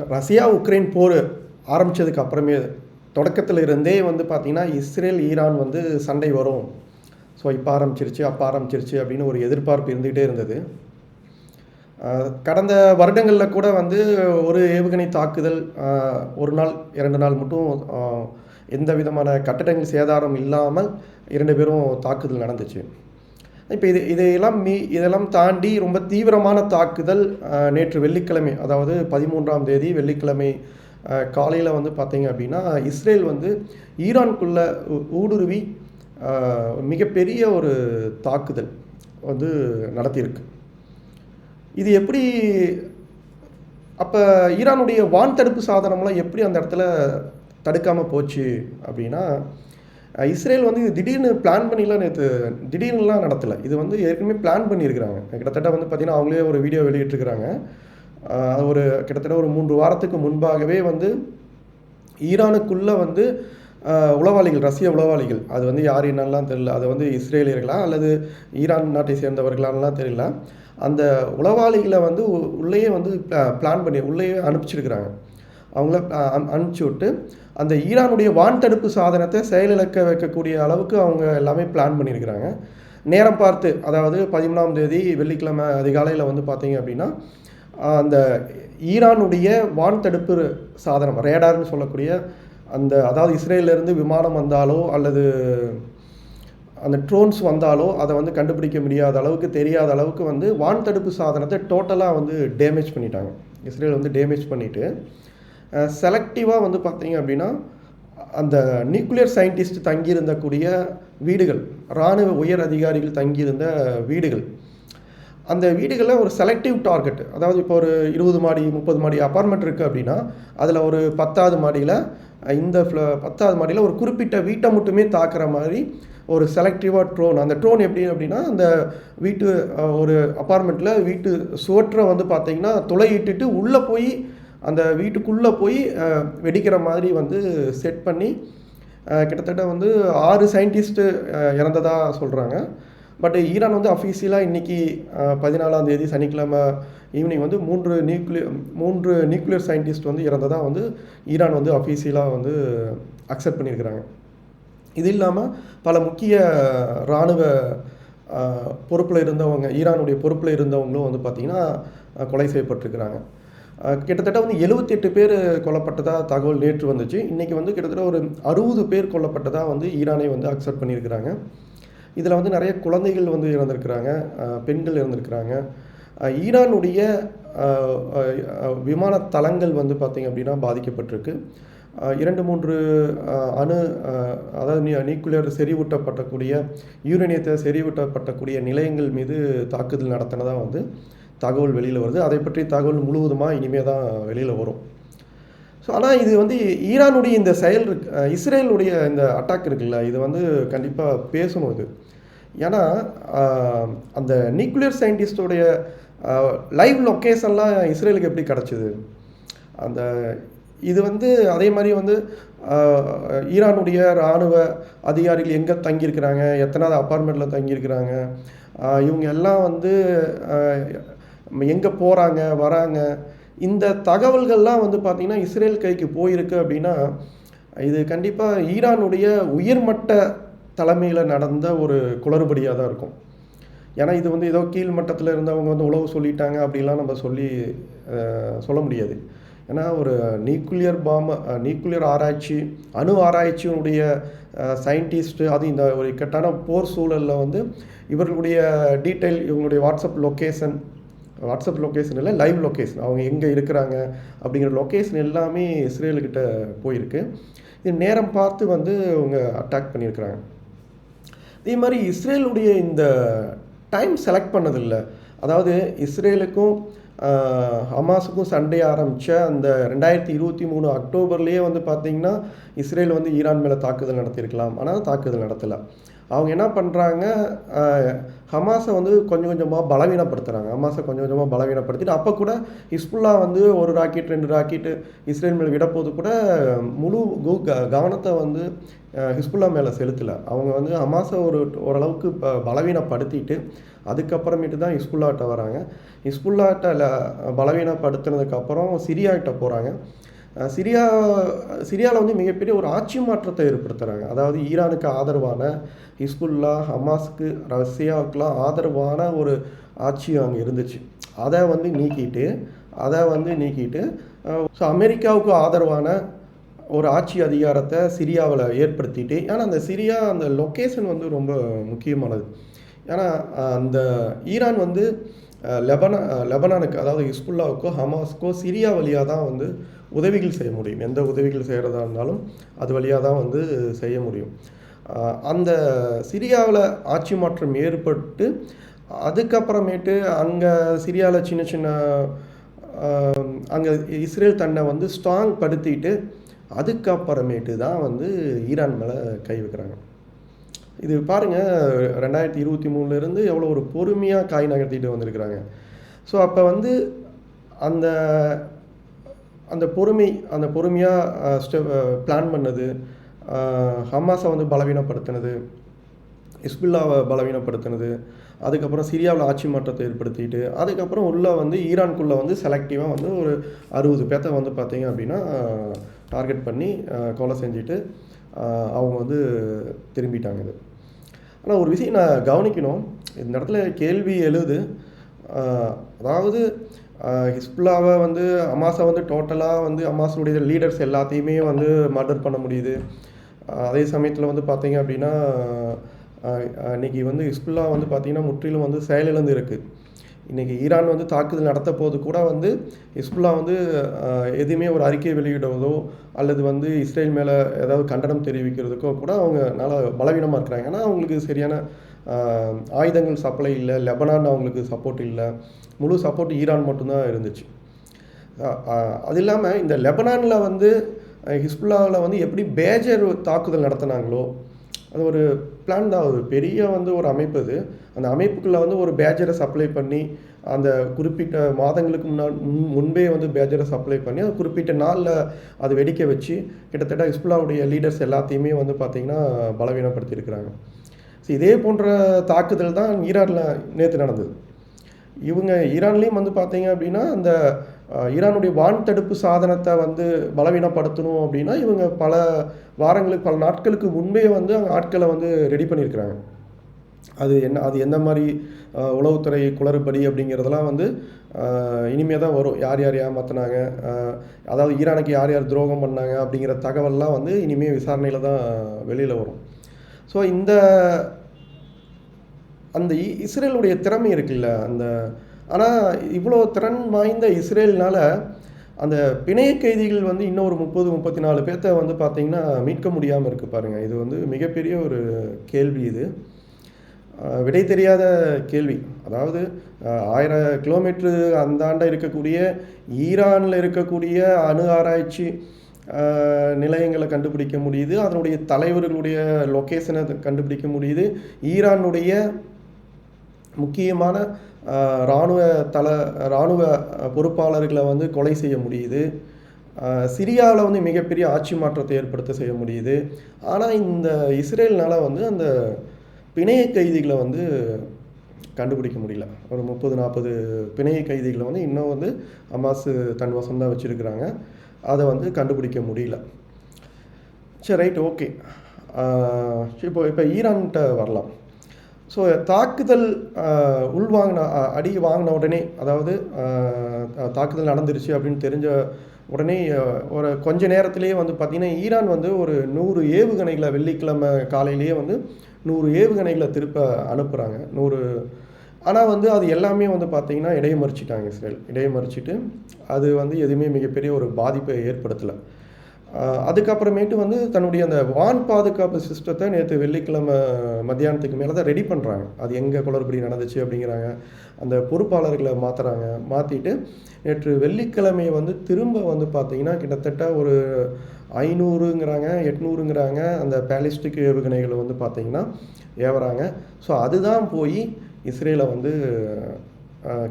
Russia Ukraine போர் ஆரம்பித்ததுக்கு அப்புறமே தொடக்கத்தில் இருந்தே வந்து பார்த்திங்கன்னா இஸ்ரேல் ஈரான் வந்து சண்டை வரும். ஸோ இப்போ ஆரம்பிச்சிருச்சு அப்போ ஆரம்பிச்சிருச்சு அப்படின்னு ஒரு எதிர்பார்ப்பு இருந்துகிட்டே இருந்தது. கடந்த வருடங்களில் கூட வந்து ஒரு ஏவுகணை தாக்குதல் ஒரு நாள் இரண்டு நாள் மட்டும் எந்த விதமான கட்டடங்கள் சேதாரம் இல்லாமல் இரண்டு பேரும் தாக்குதல் நடந்துச்சு. இப்போ இது இதையெல்லாம் மீ இதெல்லாம் தாண்டி ரொம்ப தீவிரமான தாக்குதல் நேற்று வெள்ளிக்கிழமை அதாவது பதிமூன்றாம் தேதி வெள்ளிக்கிழமை காலையில் வந்து பார்த்தீங்க அப்படின்னா இஸ்ரேல் வந்து ஈரானுக்குள்ளே ஊடுருவி மிகப்பெரிய ஒரு தாக்குதல் வந்து நடத்தியிருக்கு. இது எப்படி அப்போ ஈரானுடைய வான் தடுப்பு சாதனம்லாம் எப்படி அந்த இடத்துல தடுக்காமல் போச்சு அப்படின்னா இஸ்ரேல் வந்து இது திடீர்னு பிளான் பண்ணிலாம் நேற்று திடீர்னுலாம் நடத்தலை. இது வந்து ஏற்கனவே பிளான் பண்ணியிருக்கிறாங்க. கிட்டத்தட்ட வந்து பார்த்திங்கன்னா அவங்களே ஒரு வீடியோ வெளியிட்டிருக்கிறாங்க. அது ஒரு கிட்டத்தட்ட ஒரு மூன்று வாரத்துக்கு முன்பாகவே வந்து ஈரானுக்குள்ளே வந்து உளவாளிகள் ரஷ்ய உளவாளிகள் அது வந்து யார் என்னெல்லாம் தெரியல. அது வந்து இஸ்ரேலியர்களா அல்லது ஈரான் நாட்டை சேர்ந்தவர்களான்லாம் தெரியல. அந்த உளவாளிகளை வந்து உ- உள்ளேயே வந்து பிளான் பண்ணி உள்ளேயே அனுப்பிச்சிருக்கிறாங்க. அவங்கள அனுப்பிச்சி விட்டு அந்த ஈரானுடைய வான் தடுப்பு சாதனத்தை செயலிழக்க வைக்கக்கூடிய அளவுக்கு அவங்க எல்லாமே பிளான் பண்ணியிருக்கிறாங்க. நேரம் பார்த்து அதாவது பதிமூணாம் தேதி வெள்ளிக்கிழமை அதிகாலையில் வந்து பார்த்தீங்க அப்படின்னா அந்த ஈரானுடைய வான் தடுப்பு சாதனம் ரேடார்னு சொல்லக்கூடிய அந்த அதாவது இஸ்ரேலேருந்து விமானம் வந்தாலோ அல்லது அந்த ட்ரோன்ஸ் வந்தாலோ அதை வந்து கண்டுபிடிக்க முடியாத அளவுக்கு தெரியாத அளவுக்கு வந்து வான் தடுப்பு சாதனத்தை டோட்டலாக வந்து டேமேஜ் பண்ணிட்டாங்க. இஸ்ரேல் வந்து டேமேஜ் பண்ணிவிட்டு செலக்டிவாக வந்து பார்த்தீங்க அப்படின்னா அந்த நியூக்ளியர் சயின்டிஸ்ட் தங்கியிருந்தக்கூடிய வீடுகள் இராணுவ உயர் அதிகாரிகள் தங்கியிருந்த வீடுகள். அந்த வீடுகளில் ஒரு செலக்டிவ் டார்கெட் அதாவது இப்போ ஒரு இருபது மாடி முப்பது மாடி அப்பார்ட்மெண்ட் இருக்குது அப்படின்னா அதில் ஒரு பத்தாவது மாடியில் இந்த ஃப்ளோ பத்தாவது மாடியில் ஒரு குறிப்பிட்ட வீட்டை மட்டுமே தாக்குற மாதிரி ஒரு செலக்டிவாக ட்ரோன் அந்த ட்ரோன் எப்படி அப்படின்னா அந்த வீட்டு ஒரு அப்பார்ட்மெண்ட்டில் வீட்டு சுவற்றை வந்து பார்த்தீங்கன்னா துளையிட்டுட்டு உள்ளே போய் அந்த வீட்டுக்குள்ளே போய் வெடிக்கிற மாதிரி வந்து செட் பண்ணி கிட்டத்தட்ட வந்து ஆறு சயின்டிஸ்ட்டு இறந்ததாக சொல்கிறாங்க பட் ஈரான் வந்து அஃபீஷியலாக இன்றைக்கி பதினாலாம் தேதி சனிக்கிழமை ஈவினிங் வந்து மூன்று நியூக்ளியர் மூன்று நியூக்ளியர் சயின்டிஸ்ட் வந்து இறந்ததாக வந்து ஈரான் வந்து அஃபீஷியலாக வந்து அக்செப்ட் பண்ணியிருக்கிறாங்க. இது இல்லாமல் பல முக்கிய இராணுவ பொறுப்பில் இருந்தவங்க ஈரானுடைய பொறுப்பில் இருந்தவங்களும் வந்து பார்த்திங்கன்னா கொலை செய்யப்பட்டிருக்கிறாங்க. கிட்டத்தட்ட வந்து 78 பேர் கொல்லப்பட்டதாக தகவல் நேற்று வந்துச்சு. இன்றைக்கி வந்து கிட்டத்தட்ட ஒரு அறுபது பேர் கொல்லப்பட்டதாக வந்து ஈரானை வந்து அக்செப்ட் பண்ணியிருக்கிறாங்க. இதில் வந்து நிறைய குழந்தைகள் வந்து இறந்துருக்கிறாங்க. பெண்கள் இறந்துருக்கிறாங்க. ஈரானுடைய விமான தளங்கள் வந்து பார்த்திங்க அப்படின்னா பாதிக்கப்பட்டிருக்கு. இரண்டு மூன்று அணு அதாவது நியூக்ளியர் செறிவூட்டப்பட்டக்கூடிய யூரேனியத்தை செறிவூட்டப்பட்டக்கூடிய நிலையங்கள் மீது தாக்குதல் நடத்தினதாக வந்து தகவல் வெளியில் வருது. அதை பற்றி தகவல் முழுவதுமாக இனிமே தான் வெளியில் வரும். ஸோ ஆனால் இது வந்து ஈரானுடைய இந்த செயல் இருக்கு இஸ்ரேலுடைய இந்த அட்டாக் இருக்குல்ல இது வந்து கண்டிப்பாக பேசணும் இது. ஏன்னா அந்த நியூக்ளியர் சயின்டிஸ்டோடைய லைவ் லொக்கேஷன்லாம் இஸ்ரேலுக்கு எப்படி கிடச்சிது? அந்த இது வந்து அதே மாதிரி வந்து ஈரானுடைய இராணுவ அதிகாரிகள் எங்கே தங்கியிருக்கிறாங்க? எத்தனாவது அப்பார்ட்மெண்ட்டில் தங்கியிருக்கிறாங்க? இவங்க எல்லாம் வந்து எங்கே போகிறாங்க வராங்க. இந்த தகவல்கள்லாம் வந்து பார்த்திங்கன்னா இஸ்ரேல் கைக்கு போயிருக்கு அப்படின்னா இது கண்டிப்பாக ஈரானுடைய உயர்மட்ட தலைமையில் நடந்த ஒரு குளறுபடியாக தான் இருக்கும். ஏன்னா இது வந்து ஏதோ கீழ் மட்டத்தில் இருந்தவங்க வந்து உழவு சொல்லிட்டாங்க அப்படிலாம் நம்ம சொல்லி சொல்ல முடியாது. ஏன்னா ஒரு நியூக்ளியர் பாம் நியூக்ளியர் ஆராய்ச்சி அணு ஆராய்ச்சியினுடைய சயின்டிஸ்ட்டு அது இந்த ஒரு இக்கட்டான போர் சூழலில் வந்து இவர்களுடைய டீட்டெயில் இவங்களுடைய வாட்ஸ்அப் லொக்கேஷன் வாட்ஸ்அப் லொக்கேஷன் இல்லை லைவ் லொக்கேஷன் அவங்க எங்கே இருக்கிறாங்க அப்படிங்கிற லொக்கேஷன் எல்லாமே இஸ்ரேலுக்கிட்ட போயிருக்கு. இது நேரம் பார்த்து வந்து அவங்க அட்டாக் பண்ணியிருக்கிறாங்க. இதே மாதிரி இஸ்ரேலுடைய இந்த டைம் செலக்ட் பண்ணதில்லை. அதாவது இஸ்ரேலுக்கும் ஹமாஸுக்கும் சண்டை ஆரம்பித்த அந்த ரெண்டாயிரத்தி இருபத்தி மூணு அக்டோபர்லேயே வந்து பார்த்திங்கன்னா இஸ்ரேல் வந்து ஈரான் மேலே தாக்குதல் நடத்தியிருக்கலாம். ஆனால் தாக்குதல் நடத்தலை. அவங்க என்ன பண்ணுறாங்க ஹமாஸை வந்து கொஞ்சம் கொஞ்சமாக பலவீனப்படுத்துகிறாங்க ஹமாஸை கொஞ்சம் கொஞ்சமாக பலவீனப்படுத்திட்டு அப்போ கூட ஹிஸ்புல்லா வந்து ஒரு ராக்கெட் ரெண்டு ராக்கெட்டு இஸ்ரேல் மேலே விடப்போது கூட முழு கு- கவனத்தை வந்து ஹிஸ்புல்லா மேலே செலுத்தலை. அவங்க வந்து ஹமாஸை ஒரு ஓரளவுக்கு பலவீனப்படுத்திட்டு அதுக்கப்புறமேட்டு தான் ஹிஸ்புல்லாட்ட வராங்க. ஹிஸ்புல்லாட்ட பலவீனப்படுத்தினதுக்கப்புறம் சிரியாகிட்ட போகிறாங்க சிரியா சிரியாவில் வந்து மிகப்பெரிய ஒரு ஆட்சி மாற்றத்தை ஏற்படுத்துகிறாங்க அதாவது ஈரானுக்கு ஆதரவான ஹிஸ்புல்லா ஹமாஸ்க்கு ரஷ்யாவுக்குலாம் ஆதரவான ஒரு ஆட்சி அங்கே இருந்துச்சு. அதை வந்து நீக்கிட்டு அதை வந்து நீக்கிட்டு ஸோ அமெரிக்காவுக்கு ஆதரவான ஒரு ஆட்சி அதிகாரத்தை சிரியாவில் ஏற்படுத்திட்டு ஏன்னா அந்த சிரியா அந்த லொக்கேஷன் வந்து ரொம்ப முக்கியமானது. ஏன்னா அந்த ஈரான் வந்து லெபனா லெபனானுக்கு அதாவது ஹிஸ்புல்லாவுக்கோ ஹமாஸ்க்கோ சிரியா வழியாக தான் வந்து உதவிகள் செய்ய முடியும். எந்த உதவிகள் செய்கிறதா இருந்தாலும் அது வழியாக தான் வந்து செய்ய முடியும். அந்த சிரியாவில் ஆட்சி மாற்றம் ஏற்பட்டு அதுக்கப்புறமேட்டு அங்கே சிரியாவில் சின்ன சின்ன அங்கே இஸ்ரேல் தன்னை வந்து ஸ்ட்ராங் படுத்திட்டு அதுக்கப்புறமேட்டு தான் வந்து ஈரான் மேலே கை வைக்கிறாங்க. இது பாருங்க ரெண்டாயிரத்தி இருபத்தி மூணுலேருந்து எவ்வளோ ஒரு பொறுமையாக காய் நகர்த்திட்டு வந்திருக்கிறாங்க. ஸோ அப்போ வந்து அந்த அந்த பொறுமை அந்த பொறுமையாக ஸ்டெப் பிளான் பண்ணது ஹமாஸை வந்து பலவீனப்படுத்தினது ஹிஸ்புல்லாவை பலவீனப்படுத்தினது அதுக்கப்புறம் சிரியாவில் ஆட்சி மாற்றத்தை ஏற்படுத்திட்டு அதுக்கப்புறம் உள்ளே வந்து ஈரான்குள்ளே வந்து செலக்டிவாக வந்து ஒரு அறுபது பேர்த்த வந்து பார்த்தீங்க அப்படின்னா டார்கெட் பண்ணி கொலை செஞ்சுட்டு அவங்க வந்து திரும்பிட்டாங்க இது. ஆனால் ஒரு விஷயம் நான் கவனிக்கணும். இந்த இடத்துல கேள்வி எழுது. அதாவது ஹிஸ்புல்லாவை வந்து அமாஸை வந்து டோட்டலாக வந்து அமாஸுடைய லீடர்ஸ் எல்லாத்தையுமே வந்து மர்டர் பண்ண முடியுது. அதே சமயத்தில் வந்து பார்த்தீங்க அப்படின்னா இன்றைக்கி இன்னைக்கு வந்து ஹிஸ்புல்லா வந்து பார்த்திங்கன்னா முற்றிலும் வந்து செயலிழந்து இருக்குது இன்றைக்கி ஈரான் வந்து தாக்குதல் நடத்த போது கூட வந்து ஹிஸ்புல்லா வந்து எதுவுமே ஒரு அறிக்கை வெளியிடுவதோ அல்லது வந்து இஸ்ரேல் மேலே ஏதாவது கண்டனம் தெரிவிக்கிறதுக்கோ கூட அவங்கனால பலவீனமாக இருக்கிறாங்க. ஏன்னா அவங்களுக்கு சரியான ஆயுதங்கள் சப்ளை இல்லை லெபனான் அவங்களுக்கு சப்போர்ட் இல்லை. முழு சப்போர்ட் ஈரான் மட்டும்தான் இருந்துச்சு. அது இல்லாமல் இந்த லெபனானில் வந்து ஹிஸ்புல்லாவில் வந்து எப்படி பேஜர் தாக்குதல் நடத்தினாங்களோ அது ஒரு பிளான் தான். ஒரு பெரிய வந்து ஒரு அமைப்பு அது. அந்த அமைப்புக்குள்ளே வந்து ஒரு பேஜரை சப்ளை பண்ணி அந்த குறிப்பிட்ட மாதங்களுக்கு முன்னாள் முன்பே வந்து பேஜரை சப்ளை பண்ணி அது குறிப்பிட்ட நாளில் அது வெடிக்க வச்சு கிட்டத்தட்ட ஹிஸ்புல்லாவுடைய லீடர்ஸ் எல்லாத்தையுமே வந்து பார்த்திங்கன்னா பலவீனப்படுத்தியிருக்கிறாங்க. ஸோ இதே போன்ற தாக்குதல் தான் ஈரானில் நேற்று நடந்தது. இவங்க ஈரான்லேயும் வந்து பார்த்தீங்க அப்படின்னா அந்த ஈரானுடைய வான் தடுப்பு சாதனத்தை வந்து பலவீனப்படுத்தணும் அப்படின்னா இவங்க பல வாரங்களுக்கு பல நாட்களுக்கு முன்பே வந்து அங்கே ஆட்களை வந்து ரெடி பண்ணியிருக்கிறாங்க. அது என்ன அது எந்த மாதிரி உளவுத்துறை குளறுபடி அப்படிங்கிறதெல்லாம் வந்து இனிமேல் இனிமே தான் வரும். யார் யார் ஏமாத்தினாங்க? அதாவது ஈரானுக்கு யார் யார் துரோகம் பண்ணாங்க அப்படிங்கிற தகவல்லாம் வந்து இனிமேல் விசாரணையில் தான் வெளியில் வரும். ஸோ இந்த அந்த இ- இஸ்ரேலுடைய திறமை இருக்குல்ல அந்த ஆனால் இவ்வளோ திறன் வாய்ந்த இஸ்ரேல்னால் அந்த பிணைய கைதிகள் வந்து இன்னும் ஒரு முப்பது முப்பத்தி நாலு பேர்த்த வந்து பார்த்தீங்கன்னா மீட்க முடியாமல் இருக்கு பாருங்கள் இது வந்து மிகப்பெரிய ஒரு கேள்வி இது. விடை தெரியாத கேள்வி. அதாவது ஆயிரம் கிலோமீட்டரு அந்தாண்ட இருக்கக்கூடிய ஈரானில் இருக்கக்கூடிய அணு ஆராய்ச்சி நிலையங்களை கண்டுபிடிக்க முடியுது. அதனுடைய தலைவர்களுடைய லொக்கேஷனை கண்டுபிடிக்க முடியுது. ஈரானுடைய முக்கியமான இராணுவ தல இராணுவ பொறுப்பாளர்களை வந்து கொலை செய்ய முடியுது. சிரியாவில் வந்து மிகப்பெரிய ஆட்சி மாற்றத்தை ஏற்படுத்த செய்ய முடியுது. ஆனால் இந்த இஸ்ரேல்னால் வந்து அந்த பிணைய கைதிகளை வந்து கண்டுபிடிக்க முடியல. ஒரு முப்பது நாற்பது பிணைய கைதிகளை வந்து இன்னும் வந்து அமாசு தன் வசம் தான் வச்சுருக்கிறாங்க. அதை வந்து கண்டுபிடிக்க முடியல. சரி ரைட் ஓகே இப்போ இப்போ ஈரான்கிட்ட வரலாம். ஸோ தாக்குதல் உள்வாங்கின அடி வாங்கின உடனே அதாவது தாக்குதல் நடந்துருச்சு அப்படின்னு தெரிஞ்ச உடனே ஒரு கொஞ்ச நேரத்திலேயே வந்து பார்த்திங்கன்னா ஈரான் வந்து ஒரு நூறு ஏவுகணைகளை வெள்ளிக்கிழமை காலையிலேயே வந்து நூறு ஏவுகணைகளை திருப்ப அனுப்புகிறாங்க நூறு ஆனால் வந்து அது எல்லாமே வந்து பார்த்திங்கன்னா இடைமறிச்சிட்டாங்க இஸ்ரேல். இடைமறிச்சிட்டு அது வந்து எதுவுமே மிகப்பெரிய ஒரு பாதிப்பை ஏற்படுத்தலை. அதுக்கப்புறமேட்டு வந்து தன்னுடைய அந்த வான் பாதுகாப்பு சிஸ்டத்தை நேற்று வெள்ளிக்கிழமை மத்தியானத்துக்கு மேலே தான் ரெடி பண்ணுறாங்க அது எங்கே குளறுபடி நடந்துச்சு அப்படிங்கிறாங்க. அந்த பொறுப்பாளர்களை மாற்றுறாங்க மாற்றிட்டு நேற்று வெள்ளிக்கிழமை வந்து திரும்ப வந்து பார்த்திங்கன்னா கிட்டத்தட்ட ஒரு ஐநூறுங்கிறாங்க எட்நூறுங்கிறாங்க அந்த பேலிஸ்டிக் ஏவுகணைகளை வந்து பார்த்திங்கன்னா ஏவுறாங்க. ஸோ அதுதான் போய் இஸ்ரேலை வந்து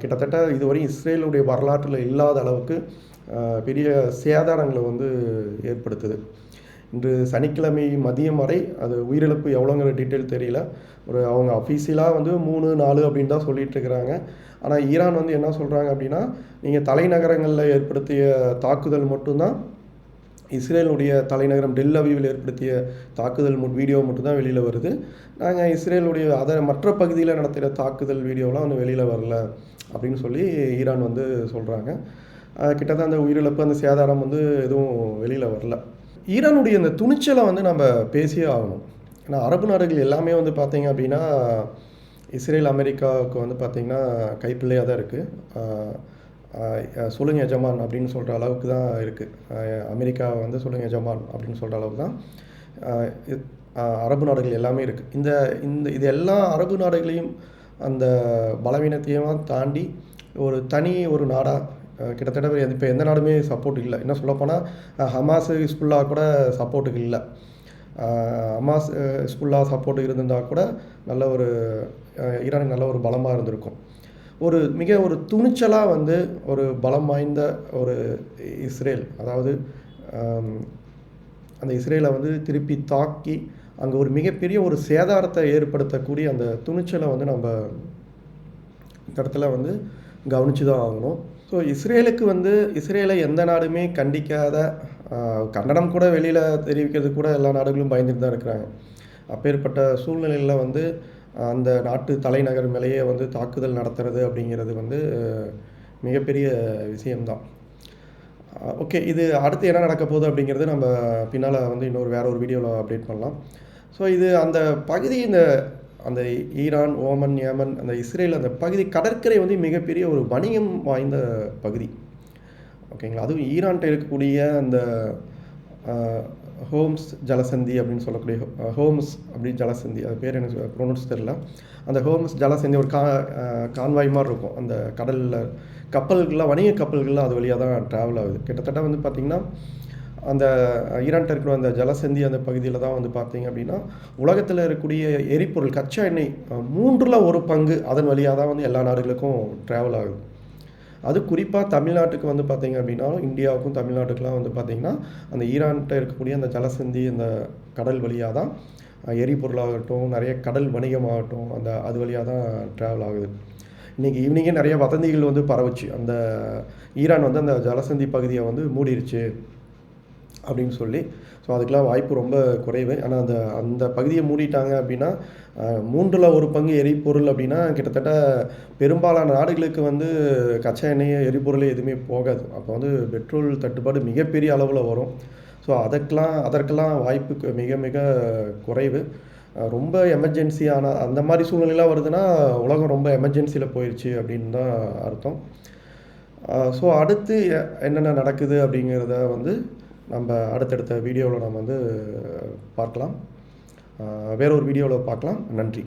கிட்டத்தட்ட இதுவரை இஸ்ரேலுடைய வரலாற்றில் இல்லாத அளவுக்கு பெரிய சேதாரங்களை வந்து ஏற்படுத்துது. இன்று சனிக்கிழமை மதியம் வரை அது உயிரிழப்பு எவ்வளோங்கிற டீட்டெயில் தெரியல. ஒரு அவங்க அஃபீஷியலாக வந்து மூணு நாலு அப்படின்னு தான் சொல்லிட்டு இருக்கிறாங்க. ஆனால் ஈரான் வந்து என்ன சொல்கிறாங்க அப்படின்னா நீங்கள் தலைநகரங்களில் ஏற்படுத்திய தாக்குதல் மட்டும்தான் இஸ்ரேலுடைய தலைநகரம் டெல் அவீவில் ஏற்படுத்திய தாக்குதல் மு வீடியோ மட்டும்தான் வெளியில் வருது. நாங்கள் இஸ்ரேலுடைய அதை மற்ற பகுதியில் நடத்துகிற தாக்குதல் வீடியோலாம் வந்து வெளியில் வரல அப்படின்னு சொல்லி ஈரான் வந்து சொல்கிறாங்க கிட்டத்தட்ட அந்த உயிரிழப்பு அந்த சேதாரம் வந்து எதுவும் வெளியில் வரல. ஈரானுடைய இந்த துணிச்சலை வந்து நம்ம பேசியே ஆகணும். ஏன்னா அரபு நாடுகள் எல்லாமே வந்து பார்த்திங்க அப்படின்னா இஸ்ரேல் அமெரிக்காவுக்கு வந்து பார்த்திங்கன்னா கைப்பிள்ளையாக தான் இருக்குது சொல்லுங்க எஜமான் அப்படின்னு சொல்கிற அளவுக்கு தான் இருக்குது அமெரிக்கா வந்து சொல்லுங்க எஜமான் அப்படின்னு சொல்கிற அளவுக்கு தான் அரபு நாடுகள் எல்லாமே இருக்குது இந்த இந்த இது எல்லா அரபு நாடுகளையும் அந்த பலவீனத்தையும் தாண்டி ஒரு தனி ஒரு நாடாக கிட்டத்தட்ட இப்போ எந்த நாடுமே சப்போர்ட் இல்லை. என்ன சொல்லப்போனால் ஹமாஸ் ஹிஸ்புல்லா கூட சப்போர்ட்டுக்கு இல்லை. ஹமாஸ் ஹிஸ்புல்லா சப்போர்ட் இருந்திருந்தால் கூட நல்ல ஒரு ஈரானுக்கு நல்ல ஒரு பலமாக இருந்திருக்கும். ஒரு மிக ஒரு துணிச்சலாக வந்து ஒரு பலம் வாய்ந்த ஒரு இஸ்ரேல் அதாவது அந்த இஸ்ரேலை வந்து திருப்பி தாக்கி அங்கே ஒரு மிகப்பெரிய ஒரு சேதாரத்தை ஏற்படுத்தக்கூடிய அந்த துணிச்சலை வந்து நம்ம இந்த இடத்துல வந்து கவனித்து தான் ஆகணும். ஸோ இஸ்ரேலுக்கு வந்து இஸ்ரேலை எந்த நாடுமே கண்டிக்காத கண்டனம் கூட வெளியில் தெரிவிக்கிறது கூட எல்லா நாடுகளும் பயந்துட்டு தான் இருக்கிறாங்க. அப்பேற்பட்ட சூழ்நிலையில் வந்து அந்த நாட்டு தலைநகர் மேலேயே வந்து தாக்குதல் நடத்துறது அப்படிங்கிறது வந்து மிகப்பெரிய விஷயம்தான். ஓகே இது அடுத்து என்ன நடக்க போகுது அப்படிங்கிறது நம்ம பின்னால் வந்து இன்னொரு வேற ஒரு வீடியோவில் அப்டேட் பண்ணலாம். ஸோ இது அந்த பகுதி இந்த அந்த ஈரான் ஓமன் ஏமன் அந்த இஸ்ரேல் அந்த பகுதி கடற்கரை வந்து மிகப்பெரிய ஒரு வணிகம் வாய்ந்த பகுதி. ஓகேங்களா? அதுவும் ஈரான்கிட்ட இருக்கக்கூடிய அந்த ஹோம்ஸ் ஜலசந்தி அப்படின்னு சொல்லக்கூடிய ஹோம்ஸ் அப்படி ஜலசந்தி அது பேர் எனக்கு ப்ரொனவுன்ஸ் தெரில அந்த ஹோம்ஸ் ஜலசந்தி ஒரு கா கான்வாய் மாதிரி இருக்கும். அந்த கடலில் கப்பல்கள்லாம் வணிக கப்பல்கள்லாம் அது வழியாக தான் ட்ராவல் ஆகுது. கிட்டத்தட்ட வந்து பார்த்திங்கன்னா அந்த ஈரான்ட்ட இருக்கிற அந்த ஜலசந்தி அந்த பகுதியில் தான் வந்து பார்த்திங்க அப்படின்னா உலகத்தில் இருக்கக்கூடிய எரிபொருள் கச்சா எண்ணெய் மூன்றில் ஒரு பங்கு அதன் வழியாக தான் வந்து எல்லா நாடுகளுக்கும் ட்ராவல் ஆகுது. அது குறிப்பாக தமிழ்நாட்டுக்கு வந்து பார்த்தீங்க அப்படின்னா இந்தியாவுக்கும் தமிழ்நாட்டுக்கெலாம் வந்து பார்த்தீங்கன்னா அந்த ஈரான்கிட்ட இருக்கக்கூடிய அந்த ஜலசந்தி அந்த கடல் வழியாக தான் எரிபொருளாகட்டும் நிறைய கடல் வணிகமாகட்டும் அந்த அது வழியாக தான் ட்ராவல் ஆகுது இன்றைக்கி ஈவினிங்கே நிறைய வதந்திகள் வந்து பரவுச்சு. அந்த ஈரான் வந்து அந்த ஜலசந்தி பகுதியை வந்து மூடிருச்சு அப்படின்னு சொல்லி ஸோ அதுக்கெலாம் வாய்ப்பு ரொம்ப குறைவு. ஆனால் அந்த அந்த பகுதியை மூடிட்டாங்க அப்படின்னா மூன்றில் ஒரு பங்கு எரிபொருள் அப்படின்னா கிட்டத்தட்ட பெரும்பாலான நாடுகளுக்கு வந்து கச்சா எண்ணெய் எரிபொருள் எதுவுமே போகாது. அப்போ வந்து பெட்ரோல் தட்டுப்பாடு மிகப்பெரிய அளவில் வரும். ஸோ அதற்கெலாம் அதற்கெல்லாம் வாய்ப்பு மிக மிக குறைவு. ரொம்ப எமர்ஜென்சியான அந்த மாதிரி சூழ்நிலைலாம் வருதுன்னா உலகம் ரொம்ப எமர்ஜென்சியில் போயிடுச்சு அப்படின்னு தான் அர்த்தம். ஸோ அடுத்து என்னென்ன நடக்குது அப்படிங்கிறத வந்து நம்ம அடுத்தடுத்த வீடியோவில் நம்ம வந்து பார்க்கலாம். அஹ் வேற ஒரு வீடியோவில் பார்க்கலாம். நன்றி.